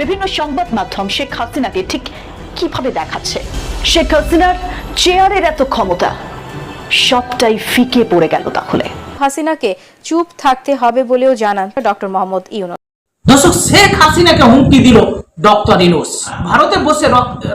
বিভিন্ন সংবাদ মাধ্যম শেখ হাসিনাকে ঠিক কীভাবে দেখাচ্ছে? শেখ হাসিনার চেয়ারের এত ক্ষমতা সবটাই ফিকে পড়ে গেল তাহলে। হাসিনাকে চুপ থাকতে হবে বলেও জানান ডক্টর মোহাম্মদ ইউনুস। দর্শক শেখ হাসিনাকে হুমকি দিল ডক্টর ইনুস ভারতে বসে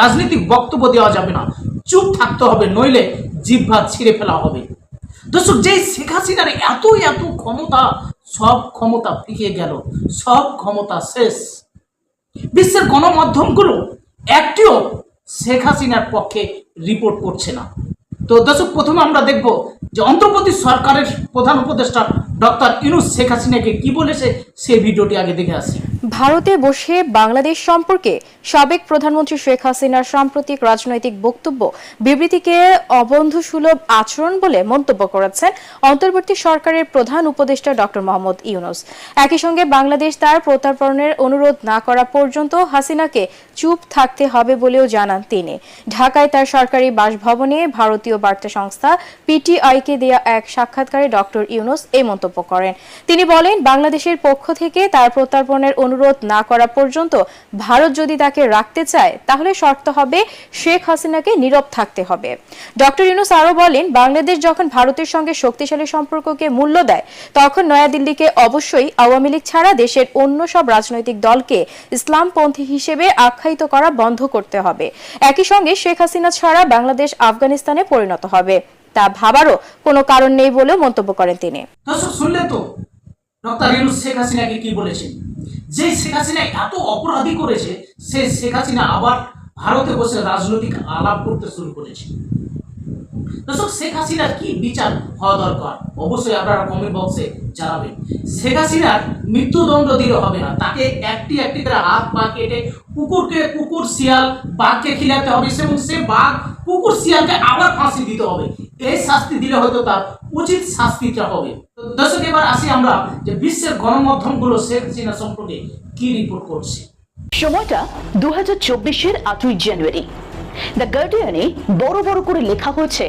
রাজনৈতিক বক্তব্য দেওয়া যাবে না। চুপ থাকতে হবে নইলে জিহ্বা ছিঁড়ে ফেলা হবে। দর্শক যে শেখ হাসিনার এত এত ক্ষমতা সব ক্ষমতা ফিকে গেল। সব ক্ষমতা শেষ। বিশ্বের গণমাধ্যমগুলো একটিও শেখ হাসিনার পক্ষে রিপোর্ট করছে না। তো দর্শক, প্রথমে আমরা দেখব যে অন্তর্বর্তী সরকারের প্রধান উপদেষ্টা ডক্টর শেখ হাসিনাকে কি বলেছে ভিডিওটি আগে দেখে আসি। ভারতে বসে বাংলাদেশ সম্পর্কে সাবেক প্রধানমন্ত্রী শেখ হাসিনার সাম্প্রতিক রাজনৈতিক বক্তব্য বিবৃতিকে অবন্ধুসুলভ আচরণ বলে মন্তব্য করেছেন অন্তর্বর্তী সরকারের প্রধান উপদেষ্টা ডক্টর মোহাম্মদ ইউনুস। একই সঙ্গে বাংলাদেশ তার প্রত্যার্পণের অনুরোধ না করা পর্যন্ত হাসিনাকে চুপ থাকতে হবে বলেও জানান তিনি। ঢাকায় তার সরকারি বাসভবনে ভারতীয় বার্তা সংস্থা পিটিআইকে দেয়া এক সাক্ষাৎকারে ডক্টর ইউনুস এই মন্তব্য করেন। তিনি বলেন, বাংলাদেশের পক্ষ থেকে তার প্রত্যার্পণের অনুরোধ না করা পর্যন্ত ভারত যদি তাকে রাখতে চায়, তাহলে শর্ত হবে শেখ হাসিনাকে নীরব থাকতে হবে। ডক্টর ইউনুস আরও বলেন, বাংলাদেশ যখন ভারতের সঙ্গে শক্তিশালী সম্পর্ককে মূল্য দেয়, তখন নয়াদিল্লিকে অবশ্যই আওয়ামী লীগ ছাড়া দেশের অন্য সব রাজনৈতিক দলকে ইসলামপন্থী হিসেবে আখ্যায়িত করা বন্ধ করতে হবে। একই সঙ্গে শেখ হাসিনা ছাড়া বাংলাদেশ আফগানিস্তানে পরিণত হবে। তা ভাবারও কোনো কারণ নেই বলেও মন্তব্য করেন তিনি। যে শেখ হাসিনা এত অপরাধী করেছে, সে শেখ হাসিনা আবার ভারতে বসে রাজনৈতিক আলাপ করতে শুরু করেছে। দর্শক, শেখ হাসিনার কি বিচার হওয়া দরকার? অবশ্যই আপনারা কমেন্ট বক্সে জানাবেন। শেখ হাসিনার মৃত্যুদণ্ড দিলে হবে না। তাকে একটি একটি করে হাত পা কেটে কুকুরকে কুকুর শিয়াল বাঘকে খিলাতে হবে এবং সে বাঘ কুকুর শিয়ালকে আবার ফাঁসি দিতে হবে। এই শাস্তি দিলে হয়তো তার উচিত শাস্তিটা হবে। দর্শক, এবার আসি আমরা যে বিশ্বের গণমাধ্যমগুলো শেখ হাসিনা সম্পর্কে কি রিপোর্ট করছে। সময়টা দু হাজার চব্বিশের আটই জানুয়ারি। দ্য গার্ডিয়ানে বড় বড় করে লেখা হয়েছে,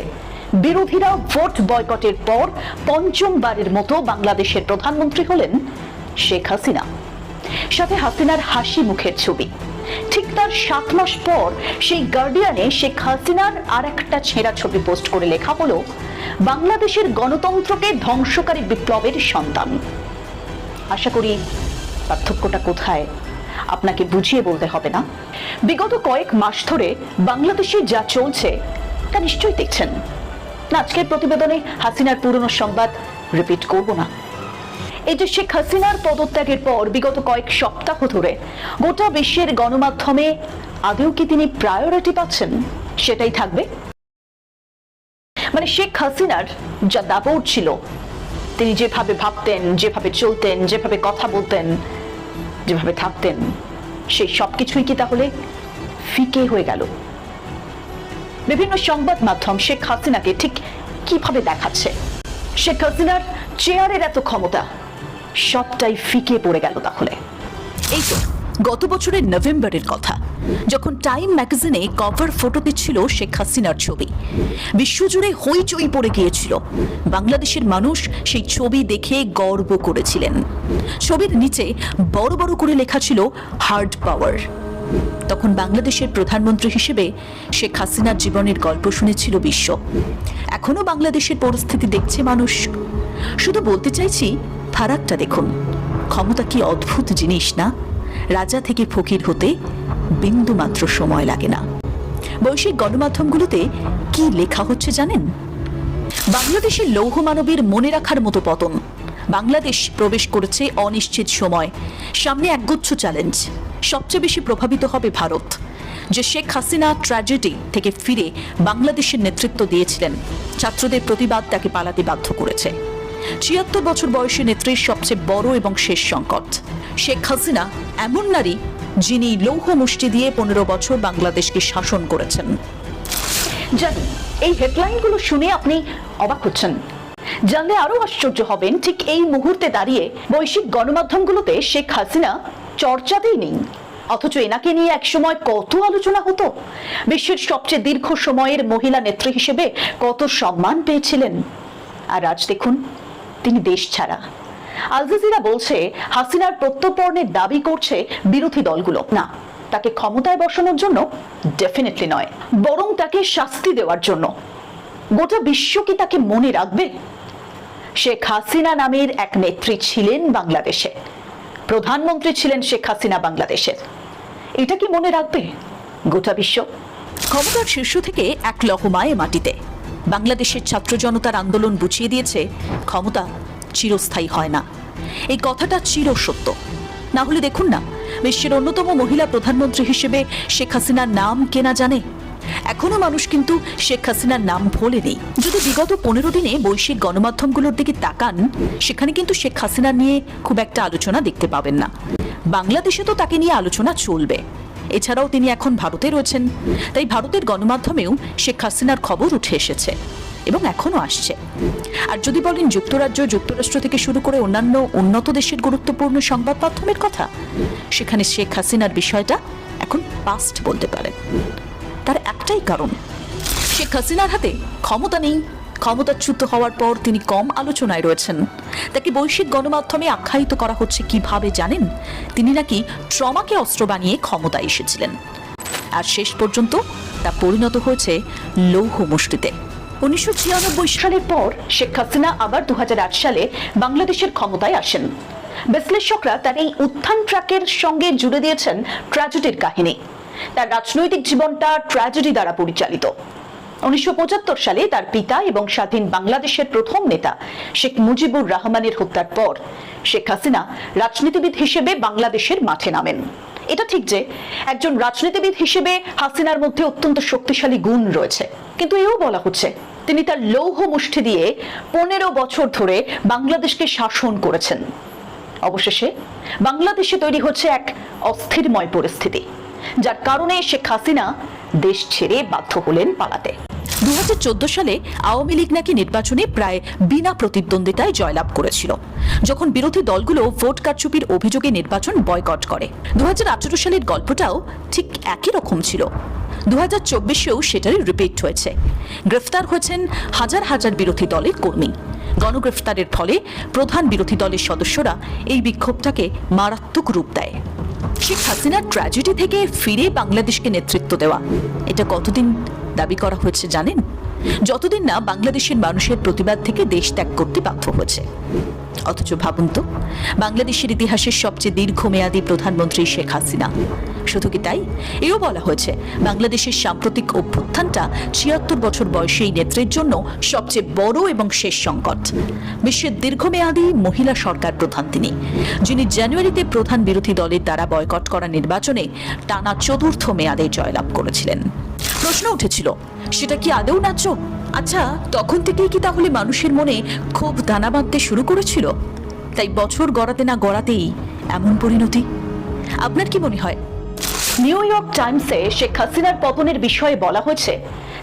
বিরোধীরা ভোট বয়কটের পর পঞ্চমবারের মতো বাংলাদেশের প্রধানমন্ত্রী হলেন শেখ হাসিনা। সাথে হাসিনার হাসি মুখের ছবি। ঠিক তার সাত মাস পর সেই গার্ডিয়ানে শেখ হাসিনার আর একটা ছেঁড়া ছবি পোস্ট করে লেখা হলো, বাংলাদেশের গণতন্ত্রকে ধ্বংসকারী বিপ্লবের সন্তান। আশা করি পার্থক্যটা কোথায়? আপনাকে বুঝিয়ে বলতে হবে না। বিগত কয়েক মাস ধরে বাংলাদেশে যা চলছে, তা নিশ্চয়ই দেখছেন। আজকের প্রতিবেদনে হাসিনার পুরনো সংবাদ রিপিট করব না। এই যে শেখ হাসিনার পদত্যাগের পর বিগত কয়েক সপ্তাহ ধরে। গোটা বিশ্বের গণমাধ্যমে আদৌ কি তিনি প্রায়োরিটি পাচ্ছেন? সেটাই থাকবে। মানে শেখ হাসিনার যা দাপট ছিল, তিনি যেভাবে ভাবতেন, যেভাবে চলতেন, যেভাবে কথা বলতেন, যেভাবে থাকতেন, সেই সব কিছুই কি তাহলে ফিকে হয়ে গেল? বিভিন্ন সংবাদ মাধ্যম শেখ হাসিনাকে ঠিক কীভাবে দেখাচ্ছে? শেখ হাসিনার চেয়ারের এত ক্ষমতা সবটাই ফিকে পড়ে গেল তাহলে। এই তো, গত বছরের নভেম্বরের কথা। যখন টাইম ম্যাগাজিনে কভার ফটোতে ছিল শেখ হাসিনার ছবি, বিশ্বজুড়ে হইচই পড়ে গিয়েছিল। বাংলাদেশের মানুষ সেই ছবি দেখে গর্ব করেছিলেন। ছবির নিচে বড় বড় করে লেখা ছিল হার্ড পাওয়ার তখন বাংলাদেশের প্রধানমন্ত্রী হিসেবে শেখ হাসিনার জীবনের গল্প শুনেছিল বিশ্ব। এখনও বাংলাদেশের পরিস্থিতি দেখছে মানুষ। শুধু বলতে চাইছি ফারাকটা দেখুন। ক্ষমতা কি অদ্ভুত জিনিস না? রাজা থেকে ফকির হতে বিন্দু মাত্র সময় লাগে না। বৈশ্বিক গণমাধ্যমগুলোতে কি লেখা হচ্ছে জানেন? বাংলাদেশের লৌহ মানবের মনে রাখার মতো পতন। বাংলাদেশ প্রবেশ করেছে অনিশ্চিত সময়। সামনে একগুচ্ছ চ্যালেঞ্জ সবচেয়ে বেশি প্রভাবিত হবে ভারত। যে শেখ হাসিনা ট্র্যাজেডি থেকে ফিরে বাংলাদেশের নেতৃত্ব দিয়েছিলেন, ছাত্রদের প্রতিবাদ তাকে পালাতে বাধ্য করেছে। ছিয়াত্তর বছর বয়সী নেত্রীর সবচেয়ে বড় এবং শেষ সংকট। শেখ হাসিনা এমন নারী যিনি লৌহ মুষ্টি দিয়ে পনেরো বছর বাংলাদেশকে শাসন করেছেন। জানি, এই হেডলাইনগুলো শুনে আপনি অবাক হচ্ছেন। জানলে আরও আশ্চর্য হবেন ঠিক এই মুহূর্তে দাঁড়িয়ে বৈশ্বিক গণমাধ্যমগুলোতে শেখ হাসিনা চর্চাতেই নেই। অথচ এনাকে নিয়ে একসময় কত আলোচনা হতো? বিশ্বের সবচেয়ে দীর্ঘ সময়ের মহিলা নেত্রী হিসেবে কত সম্মান পেয়েছিলেন? আর আজ দেখুন তিনি দেশ ছাড়া। আল বলছে, হাসিনার প্রত্যর্পণের দাবি করছে বিরোধী দলগুলো। না, তাকে ক্ষমতায় বসানোর জন্য ডেফিনেটলি নয়, বরং তাকে শাস্তি দেওয়ার জন্য। গোটা বিশ্ব কি তাকে মনে রাখবে? শেখ হাসিনা নামের এক নেত্রী ছিলেন বাংলাদেশে। প্রধানমন্ত্রী ছিলেন শেখ হাসিনা বাংলাদেশের এটা কি মনে রাখবে গোটা বিশ্ব? ক্ষমতার শীর্ষ থেকে এক লহমায় মাটিতে। বাংলাদেশের ছাত্র জনতার আন্দোলন বুঝিয়ে দিয়েছে, ক্ষমতা চিরস্থায়ী হয় না। এই কথাটা চিরসত্য না হলে দেখুন না, বিশ্বের অন্যতম মহিলা প্রধানমন্ত্রী হিসেবে শেখ হাসিনার নাম কেনা জানে? এখনও মানুষ কিন্তু শেখ হাসিনার নাম ভোলেনি। যদি বিগত পনেরো দিনে বৈশ্বিক গণমাধ্যমগুলোর দিকে তাকান, সেখানে কিন্তু শেখ হাসিনা নিয়ে খুব একটা আলোচনা দেখতে পাবেন না। বাংলাদেশে তো তাকে নিয়ে আলোচনা চলবে। এছাড়াও তিনি এখন ভারতে রয়েছেন। তাই ভারতের গণমাধ্যমেও শেখ হাসিনার খবর উঠে এসেছে এবং এখনও আসছে। আর যদি বলেন যুক্তরাজ্য যুক্তরাষ্ট্র থেকে শুরু করে অন্যান্য উন্নত দেশের গুরুত্বপূর্ণ সংবাদ মাধ্যমের কথা, সেখানে শেখ হাসিনার বিষয়টা এখন পাস্ট বলতে পারেন। তার একটাই কারণ, শেখ হাসিনার হাতে ক্ষমতা নেই ক্ষমতাচ্যুত হওয়ার পর তিনি কম আলোচনায় রয়েছেন। তাকে বৈশ্বিক গণমাধ্যমে আখ্যায়িত করা হচ্ছে কীভাবে জানেন? তিনি নাকি ট্রমাকে অস্ত্র বানিয়ে ক্ষমতায় এসেছিলেন। আর শেষ পর্যন্ত তা পরিণত হয়েছে লৌহ মুষ্টিতে। উনিশশো ছিয়ানব্বই সালের পর শেখ হাসিনা আবার দু হাজার আট সালে বাংলাদেশের ক্ষমতায় আসেন। বিশ্লেষকরা তার এই উত্থান ট্র্যাকের সঙ্গে জুড়ে দিয়েছেন ট্র্যাজেডির কাহিনী। তার রাজনৈতিক জীবনটা ট্র্যাজেডি দ্বারা পরিচালিত। উনিশশো পঁচাত্তর সালে তার পিতা এবং স্বাধীন বাংলাদেশের প্রথম নেতা শেখ মুজিবুর রহমানের হত্যার পর শেখ হাসিনা রাজনীতিবিদ হিসেবে বাংলাদেশের মাঠে নামেন। এটা ঠিক যে একজন রাজনীতিবিদ হিসেবে হাসিনার মধ্যে অত্যন্ত শক্তিশালী গুণ রয়েছে। কিন্তু এও বলা হচ্ছে তিনি তার লৌহ মুষ্টি দিয়ে পনেরো বছর ধরে বাংলাদেশকে শাসন করেছেন। অবশেষে বাংলাদেশে তৈরি হচ্ছে এক অস্থিরময় পরিস্থিতি, যার কারণে শেখ হাসিনা দেশ ছেড়ে বাধ্য হলেন পালাতে। দু হাজার চোদ্দ সালে আওয়ামী লীগ নাকি নির্বাচনে প্রায় বিনা প্রতিদ্বন্দ্বিতায় জয়লাভ করেছিল, যখন বিরোধী দলগুলো ভোট কারচুপির অভিযোগে নির্বাচন বয়কট করে। দু সালের গল্পটাও ঠিক একই রকম ছিল। দু হাজার চব্বিশেও সেটারই রিপিট হয়েছে। গ্রেফতার হয়েছেন হাজার হাজার বিরোধী দলের কর্মী। গণগ্রেফতারের ফলে প্রধান বিরোধী দলের সদস্যরা এই বিক্ষোভটাকে মারাত্মক রূপ দেয়। শেখ হাসিনার ট্র্যাজেডি থেকে ফিরে বাংলাদেশকে নেতৃত্ব দেওয়া, এটা কতদিন দাবি করা হয়েছে, জানেন? যতদিন না বাংলাদেশের মানুষের প্রতিবাদ থেকে দেশ ত্যাগ করতে বাধ্য হয়েছে। অথচ ভাবুন তো, বাংলাদেশের ইতিহাসের সবচেয়ে দীর্ঘমেয়াদী প্রধানমন্ত্রী শেখ হাসিনা। শুধু কি তাই? এও বলা হয়েছে, বাংলাদেশের সাম্প্রতিক অভ্যুত্থানটা ছিয়াত্তর বছর বয়সী নেত্রীর জন্য সবচেয়ে বড় এবং শেষ সংকট। বিশ্বের দীর্ঘমেয়াদী মহিলা সরকার প্রধান তিনি, যিনি জানুয়ারিতে প্রধান বিরোধী দলের দ্বারা বয়কট করা নির্বাচনে টানা চতুর্থ মেয়াদে জয়লাভ করেছিলেন। প্রশ্ন উঠেছিল, সেটা কি আদৌ ন্যায্য? আচ্ছা তখন থেকেই কি তাহলে মানুষের মনে খুব দানা বাঁধতে শুরু করেছিল? তাই বছর গড়াতে না গড়াতেই এমন পরিণতি। আপনার কি মনে হয়? নিউ ইয়র্ক টাইমসে শেখ হাসিনার পতনের বিষয়ে বলা হয়েছে,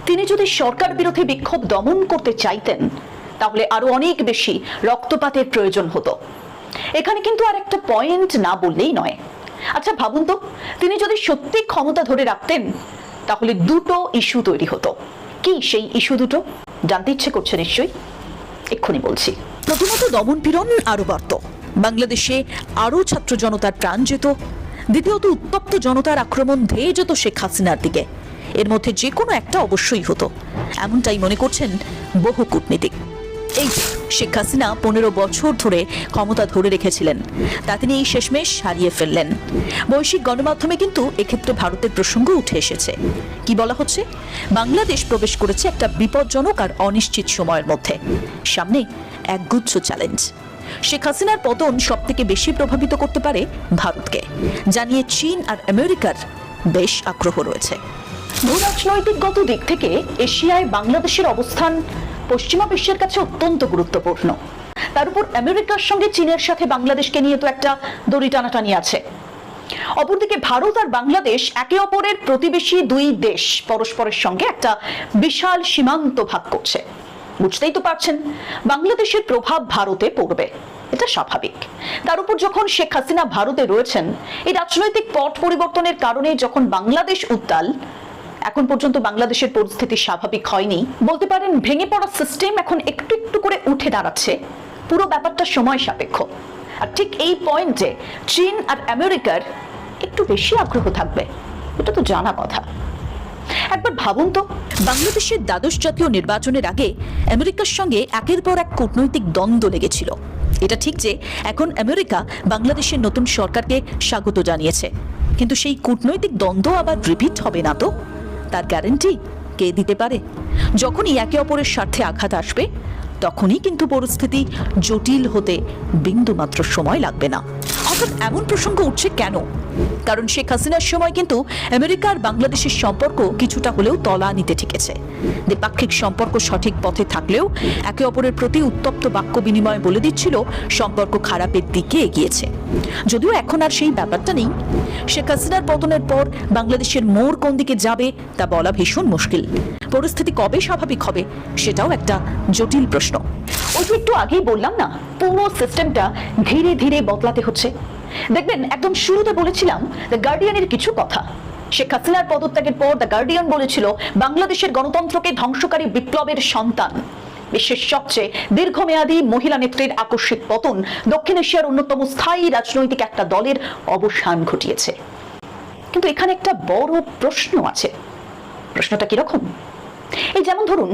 তিনি যদি সরকার বিরোধী বিক্ষোভ দমন করতে চাইতেন, তাহলে আরও অনেক বেশি রক্তপাতের প্রয়োজন হতো। এখানে কিন্তু আর একটা পয়েন্ট না বললেই নয়। আচ্ছা ভাবুন তো, তিনি যদি সত্যি ক্ষমতা ধরে রাখতেন, তাহলে দুটো ইস্যু তৈরি হতো। কি সেই ইস্যু দুটো? জানতে ইচ্ছে করছে নিশ্চয়ই? এক্ষুনি বলছি। প্রথমত দমনপীড়ন আরও বাড়ত। বাংলাদেশে আরও ছাত্র জনতার প্রাণ যেত দ্বিতীয়ত, উত্তপ্ত জনতার আক্রমণ ধেয়ে যেত শেখ হাসিনার দিকে। এর মধ্যে যে কোনো একটা অবশ্যই হতো। এমনটাই মনে করছেন বহু কূটনীতিক। এই শেখ হাসিনা পনেরো বছর ধরে ক্ষমতা ধরে রেখেছিলেন। তা তিনি এই শেষমেশ হারিয়ে ফেললেন। বৈশ্বিক গণমাধ্যমে কিন্তু এক্ষেত্রে ভারতের প্রসঙ্গ উঠে এসেছে। কি বলা হচ্ছে? বাংলাদেশ প্রবেশ করেছে একটা বিপজ্জনক আর অনিশ্চিত সময়ের মধ্যে। সামনে একগুচ্ছ চ্যালেঞ্জ শেখ হাসিনার পতন সব থেকে বেশি প্রভাবিত করতে পারে ভারতকে। জানিয়ে চীন আর আমেরিকার বেশ আগ্রহ রয়েছে। ভূরাজনৈতিকগত দিক থেকে এশিয়ায় বাংলাদেশের অবস্থান পশ্চিমা বিশ্বের কাছে অত্যন্ত গুরুত্বপূর্ণ। তার উপর আমেরিকার সঙ্গে চীনের সাথে বাংলাদেশকে নিয়ে তো একটা দড়ি টানাটানি আছে। অপরদিকে ভারত আর বাংলাদেশ একে অপরের প্রতিবেশী দুই দেশ পরস্পরের সঙ্গে একটা বিশাল সীমান্ত ভাগ করছে। বুঝতেই তো পারছেন, বাংলাদেশের প্রভাব ভারতে পড়বে। এটা স্বাভাবিক। তার উপর যখন শেখ হাসিনা ভারতে রয়েছেন, এই রাজনৈতিক পট পরিবর্তনের কারণে যখন বাংলাদেশ উত্তাল এখন পর্যন্ত বাংলাদেশের পরিস্থিতি স্বাভাবিক হয়নি। বলতে পারেন, ভেঙে পড়া সিস্টেম এখন একটু একটু করে উঠে দাঁড়াচ্ছে। পুরো ব্যাপারটা সময় সাপেক্ষ। আর ঠিক এই পয়েন্টে চীন আর আমেরিকার একটু বেশি আগ্রহ থাকবে, এটা তো জানা কথা। একবার ভাবুন তো, বাংলাদেশের দ্বাদশ জাতীয় নির্বাচনের আগে আমেরিকার সঙ্গে একের পর এক কূটনৈতিক দ্বন্দ্ব লেগেছিল। এটা ঠিক যে এখন আমেরিকা বাংলাদেশের নতুন সরকারকে স্বাগত জানিয়েছে। কিন্তু সেই কূটনৈতিক দ্বন্দ্ব আবার রিপিট হবে না তো? তার গ্যারেন্টি কে দিতে পারে? যখনই একে অপরের স্বার্থে আঘাত আসবে, তখনই কিন্তু পরিস্থিতি জটিল হতে বিন্দুমাত্র সময় লাগবে না। হঠাৎ এমন প্রসঙ্গ উঠছে কেন? কারণ শেখ হাসিনার সময় কিন্তু আমেরিকা আর বাংলাদেশের সম্পর্ক কিছুটা হলেও তলা নিতে ঠেকেছে। দ্বিপাক্ষিক সম্পর্ক সঠিক পথে থাকলেও একে অপরের প্রতি উত্তপ্ত বাক্য বিনিময় বলে দিচ্ছিল সম্পর্ক খারাপের দিকে এগিয়েছে। যদিও এখন আর সেই ব্যাপারটা নেই। শেখ হাসিনার পতনের পর বাংলাদেশের মোড় কোন দিকে যাবে তা বলা ভীষণ মুশকিল। পরিস্থিতি কবে স্বাভাবিক হবে সেটাও একটা জটিল প্রশ্ন। ওই একটু আগেই বললাম না, পুরো সিস্টেমটা ধীরে ধীরে বদলাতে হচ্ছে। দেখবেন, একদম শুরুতে বলেছিলাম দ্য গার্ডিয়ানের কিছু কথা। শেখ হাসিনার পদত্যাগের পর দ্য গার্ডিয়ান বলেছিল, বাংলাদেশের গণতন্ত্রকে ধ্বংসকারী বিপ্লবের সন্তান। বিশ্বের সবচেয়ে দীর্ঘমেয়াদী মহিলা নেত্রীর আকস্মিক পতন দক্ষিণ এশিয়ার অন্যতম স্থায়ী রাজনৈতিক একটা দলের অবসান ঘটিয়েছে। কিন্তু এখানে একটা বড় প্রশ্ন আছে। প্রশ্নটা কীরকম? এই যেমন ধরুন,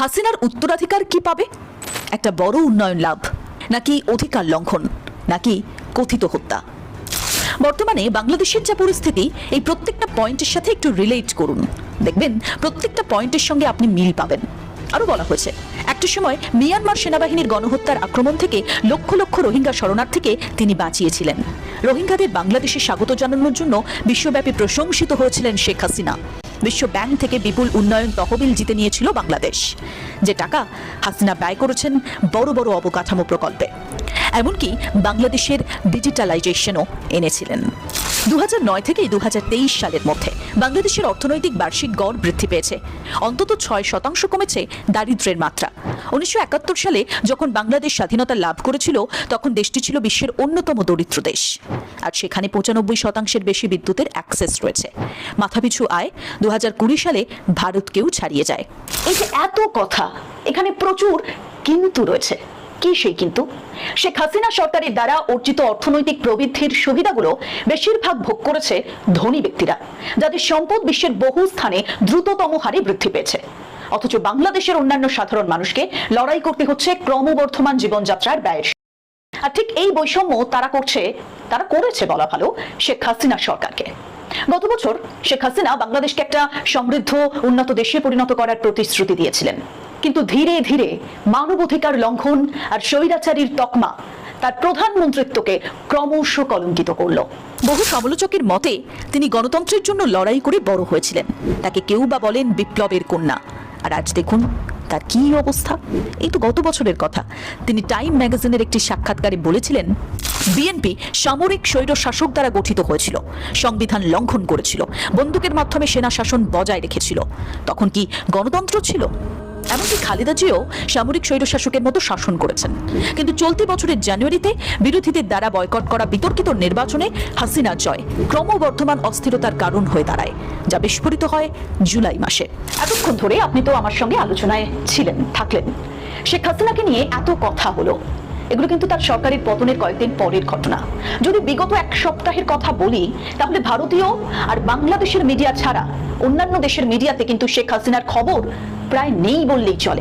হাসিনার উত্তরাধিকার কি পাবে? একটা বড় উন্নয়ন লাভ, নাকি অধিকার লঙ্ঘন, নাকি কথিত হত্যা। বর্তমানে বাংলাদেশের যা পরিস্থিতি, এই প্রত্যেকটা পয়েন্টের সাথে একটু রিলেট করুন। দেখবেন, প্রত্যেকটা পয়েন্টের সঙ্গে আপনি মিল পাবেন। আরও বলা হয়েছে, একটা সময় মিয়ানমার সেনাবাহিনীর গণহত্যার আক্রমণ থেকে লক্ষ লক্ষ রোহিঙ্গা শরণার্থীকে তিনি বাঁচিয়েছিলেন। রোহিঙ্গাদের বাংলাদেশে স্বাগত জানানোর জন্য বিশ্বব্যাপী প্রশংসিত হয়েছিলেন শেখ হাসিনা। বিশ্ব ব্যাংক থেকে বিপুল উন্নয়ন তহবিল জিতে নিয়েছিল বাংলাদেশ। যে টাকা হাসিনা ব্যয় করেছেন বড় বড় অবকাঠামো প্রকল্পে। এমনকি বাংলাদেশের ডিজিটালাইজেশনও এনেছিলেন। দু থেকে দু সালের মধ্যে বাংলাদেশের অর্থনৈতিক বার্ষিক গড় বৃদ্ধি পেয়েছে। অন্তত ছয় শতাংশ কমেছে দারিদ্র্যের মাত্রা। উনিশশো একাত্তর সালে যখন বাংলাদেশ স্বাধীনতা লাভ করেছিল, তখন দেশটি ছিল বিশ্বের অন্যতম দরিদ্র দেশ। আর সেখানে পঁচানব্বই শতাংশের বেশি বিদ্যুতের অ্যাক্সেস রয়েছে। মাথাপিছু আয় দু হাজার কুড়ি সালে ভারতকেও ছাড়িয়ে যায়। এই যে এত কথা, এখানে প্রচুর কিন্তু রয়েছে। কি সেই কিন্তু? শেখ হাসিনা সরকারের দ্বারা অর্জিত অর্থনৈতিক প্রবৃদ্ধির সুবিধাগুলো বেশিরভাগ ভোগ করেছে ধনী ব্যক্তিরা, যাদের সম্পদ বিশ্বের বহু স্থানে দ্রুততম হারে বৃদ্ধি পেয়েছে। অথচ বাংলাদেশের অন্যান্য সাধারণ মানুষকে লড়াই করতে হচ্ছে ক্রমবর্ধমান জীবনযাত্রার ব্যয়ের আর ঠিক এই বৈষম্য তারা করছে, তারা করেছে বলা ভালো শেখ হাসিনা সরকারকে। গত বছর শেখ হাসিনা বাংলাদেশকে একটা সমৃদ্ধ, উন্নত দেশে পরিণত করার প্রতিশ্রুতি দিয়েছিলেন। কিন্তু ধীরে ধীরে মানবাধিকার লঙ্ঘন আর স্বৈরাচারীর তকমা তার প্রধানমন্ত্রিত্বকে ক্রমশ কলঙ্কিত করল। বহু সমালোচকের মতে, তিনি গণতন্ত্রের জন্য লড়াই করে বড় হয়েছিলেন। তাকে কেউ বা বলেন বিপ্লবের কন্যা। আর আজ দেখুন তার কি অবস্থা। এই তো গত বছরের কথা। তিনি টাইম ম্যাগাজিনের একটি সাক্ষাৎকারে বলেছিলেন, বিএনপি সামরিক স্বৈর শাসক দ্বারা গঠিত হয়েছিল। সংবিধান লঙ্ঘন করেছিল। বন্দুকের মাধ্যমে সেনা শাসন বজায় রেখেছিল। তখন কি গণতন্ত্র ছিল? এমনকি খালেদা জিও সামরিক স্বৈরশাসকের মতো শাসন করেছেন। কিন্তু চলতি বছরের জানুয়ারিতে বিরোধীদের দ্বারা বয়কট করা বিতর্কিত নির্বাচনে হাসিনা জয় ক্রমবর্ধমান অস্থিরতার কারণ হয়ে দাঁড়ায়, যা বিস্ফোরিত হয় জুলাই মাসে। এতক্ষণ ধরে আপনি তো আমার সঙ্গে আলোচনায় ছিলেন, থাকলেন। শেখ হাসিনাকে নিয়ে এত কথা হলো। এগুলো কিন্তু তার সরকারের পতনের কয়েকদিন পরের ঘটনা। যদি বিগত এক সপ্তাহের কথা বলি, তাহলে ভারতীয় আর বাংলাদেশের মিডিয়া ছাড়া অন্যান্য দেশের মিডিয়াতে কিন্তু শেখ হাসিনার খবর প্রায় নেই বললেই চলে।